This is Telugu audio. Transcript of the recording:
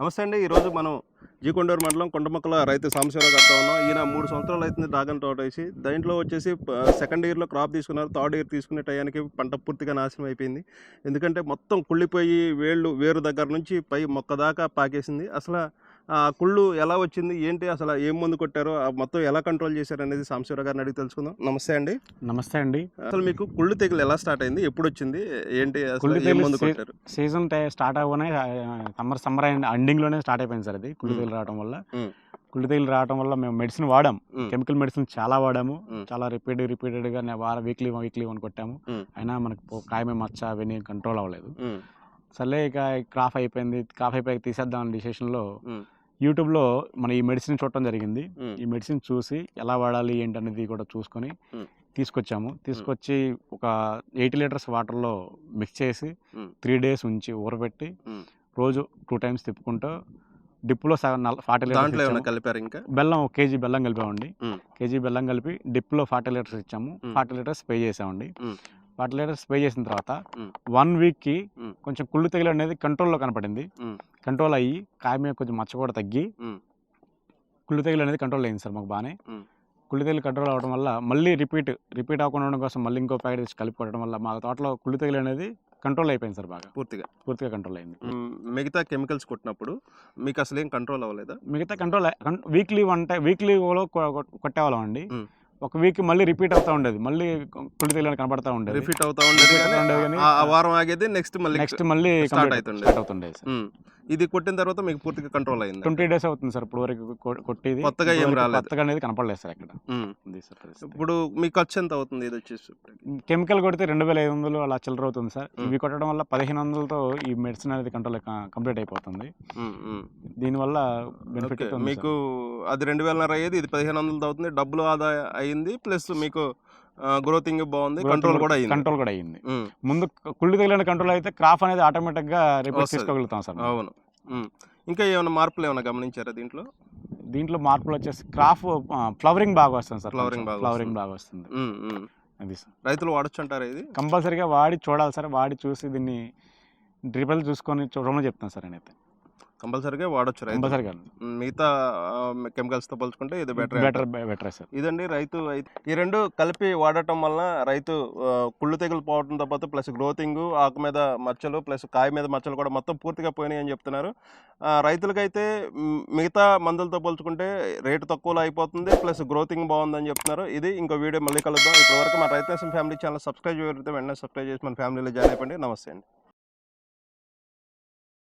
నమస్తే అండి. ఈరోజు మనం జీకొండూరు మండలం కొండమక్కల రైతు సాంబశివరావు గారితో ఉన్నాం. ఈయన మూడు సంవత్సరాలు అవుతుంది డ్రాగన్ తోట వేసి. దాంట్లో వచ్చేసి సెకండ్ ఇయర్లో క్రాప్ తీసుకున్నారు. థర్డ్ ఇయర్ తీసుకునే టయానికి పంట పూర్తిగా నాశనం అయిపోయింది. ఎందుకంటే మొత్తం కుళ్ళిపోయి వేళ్ళు వేరు దగ్గర నుంచి పై మొక్క దాకా పాకేసింది. అసలు కుళ్ళు ఎలా వచ్చింది? ఏంటి? అసలు ఏం మందు కొట్టారో? మొత్తం ఎలా కంట్రోల్ చేశారు అనేది సాంబశివరావు గారిని అడిగి తెలుసుకుందాం. నమస్తే అండి. నమస్తే అండి. అసలు మీకు కుళ్ళు తెగులు ఎలా స్టార్ట్ అయింది? ఎప్పుడు వచ్చింది? ఏంటి? అసలు కుళ్ళు తెగులు మందు కొట్టారు? సీజన్ టై స్టార్ట్ అవ్వనే సమ్మర్ సమ్మర్ ఎండింగ్లోనే స్టార్ట్ అయిపోయింది సార్ అది కుళ్ళు. తెగులు రావడం వల్ల. కుళ్ళు తెగులు రావడం వల్ల మేము మెడిసిన్ వాడాం. కెమికల్ మెడిసిన్ చాలా వాడాము. చాలా రిపీటెడ్ రిపీటెడ్గా వార వీక్లీ వీక్లీ వన్ కొట్టాము. అయినా మనకు కాయమే మచ్చ అవన్నీ కంట్రోల్ అవ్వలేదు. సర్లే ఇక క్రాఫ్ అయిపోయింది. క్రాఫ్ అయిపోయి తీసేద్దాం అనే డిసిషన్లో యూట్యూబ్లో మన ఈ మెడిసిన్ చూడటం జరిగింది ఈ మెడిసిన్ చూసి ఎలా వాడాలి ఏంటి అనేది కూడా చూసుకొని. తీసుకొచ్చాము తీసుకొచ్చి ఒక ఎయిటీ లీటర్స్ వాటర్లో మిక్స్ చేసి. త్రీ డేస్ ఉంచి ఊరబెట్టి. రోజు టూ టైమ్స్ తిప్పుకుంటూ డిప్లో ఫార్టీ లీటర్స్. కలిపారు ఇంకా బెల్లం ఒక కేజీ బెల్లం కలిపామండి. కేజీ బెల్లం కలిపి డిప్లో ఫార్టీ లీటర్స్ ఇచ్చాము. ఫార్టీ లీటర్స్ స్ప్రే చేసామండి. ఫార్టీ లీటర్స్ స్ప్రే చేసిన తర్వాత. వన్ వీక్కి. కొంచెం కుళ్ళు తెగులు అనేది కంట్రోల్లో కనపడింది. కంట్రోల్ అయ్యి కాయ మీద కొంచెం మచ్చ కూడా తగ్గి. కుళ్ళు తెగులు అనేది కంట్రోల్ అయింది సార్ మాకు బాగానే. కుళ్ళు తెగులు కంట్రోల్ అవ్వడం వల్ల మళ్ళీ రిపీట్ రిపీట్ అవ్వకుండా ఉండడం కోసం మళ్ళీ ఇంకో ప్యాకెట్ తెచ్చి కలిపి కొట్టడం వల్ల మా తోటలో కుళ్ళు తెగులు అనేది కంట్రోల్ అయిపోయింది సార్ బాగా. పూర్తిగా. పూర్తిగా కంట్రోల్ అయింది. మిగతా కెమికల్స్ కొట్టినప్పుడు మీకు అసలు ఏం కంట్రోల్ అవ్వలేదా? మిగతా కంట్రోల్ వీక్లీ వన్ టైం వీక్లీలో కొట్టేవాళ్ళం అండి. ఒక వీక్ మళ్ళీ రిపీట్ అవుతా ఉండేది. మళ్ళీ కుళ్ళు తెగులు కనబడతా ఉండేది. రిఫిట్ అవుతా ఉండేది వారం ఆగేది నెక్స్ట్ మళ్ళీ నెక్స్ట్ మళ్ళీ start అవుతుండే. స్టార్ట్ అవుతుండేది ఇది కొట్టిన తర్వాత మీకు పూర్తిగా కంట్రోల్ అయింది. ట్వంటీ డేస్ అవుతుంది సార్ ఇప్పుడు వరకు కొట్టేది. కొత్తగా ఏం రాలేదు. కొత్తగా అనేది కనపడలేదు సార్ ఇక్కడ. ఇప్పుడు మీ ఖర్చు ఎంత అవుతుంది ఇది వచ్చేసి కెమికల్ కొడితే రెండు వేల ఐదు వందలు అలా చిల్లర అవుతుంది సార్. ఇవి కొట్టడం వల్ల పదిహేను వందలతో ఈ మెడిసిన్ అనేది కంట్రోల్ కంప్లీట్ అయిపోతుంది. దీనివల్ల బెనిఫిట్ మీకు అది రెండు వేలన్నర అయ్యేది ఇది పదిహేను వందలది అవుతుంది డబ్బులు ఆదా అయింది ప్లస్ మీకు గ్రోతింగ్ బాగుంది కంట్రోల్ కూడా అయింది. కంట్రోల్ కూడా అయ్యింది మ్, ముందు కుళ్ళు తగిలిన కంట్రోల్ అయితే క్రాఫ్ అనేది ఆటోమేటిక్గా వస్తది. చేసుకోగలుగుతాం సార్. అవును. ఇంకా ఏమైనా మార్పులు ఏమైనా గమనించారా దీంట్లో? దీంట్లో మార్పులు వచ్చేసి క్రాఫ్ ఫ్లవరింగ్ బాగా వస్తుంది సార్ Flowering బాగా ఫ్లవరింగ్. బాగా వస్తుంది. అది సార్. రైతులు వాడచ్చు అంటారా ఇది? కంపల్సరీగా వాడి చూడాలి సార్. వాడి చూసి దీన్ని రిపల్ చూసుకొని చూడమని చెప్తాను సార్ నేనైతే. కంపల్సరీగా వాడచ్చు కంపల్సరీగా. మిగతా కెమికల్స్తో పోల్చుకుంటే ఇది బెటర్ బెటర్ బెటర్ సార్. ఇదండి రైతు ఈ రెండు కలిపి వాడటం వలన రైతు కుళ్ళు తెగులు పోవడంతో పాటు ప్లస్ గ్రోతింగ్ ఆకు మీద మచ్చలు ప్లస్ కాయ మీద మచ్చలు కూడా మొత్తం పూర్తిగా పోయినాయి అని చెప్తున్నారు. రైతులకైతే మిగతా మందులతో పోల్చుకుంటే రేటు తక్కువలో అయిపోతుంది ప్లస్ గ్రోతింగ్ బాగుందని చెప్తున్నారు. ఇది ఇంకో వీడియో మళ్ళీ కలుద్దాం. ఇప్పటివరకు మన రైతు ఫ్యామిలీ ఛానల్ సబ్స్క్రైబ్ చేయకపోతే వెంటనే సబ్స్క్రైబ్ చేసి మన ఫ్యామిలీలో జాయిన్ అయిపోండి. నమస్తే అండి.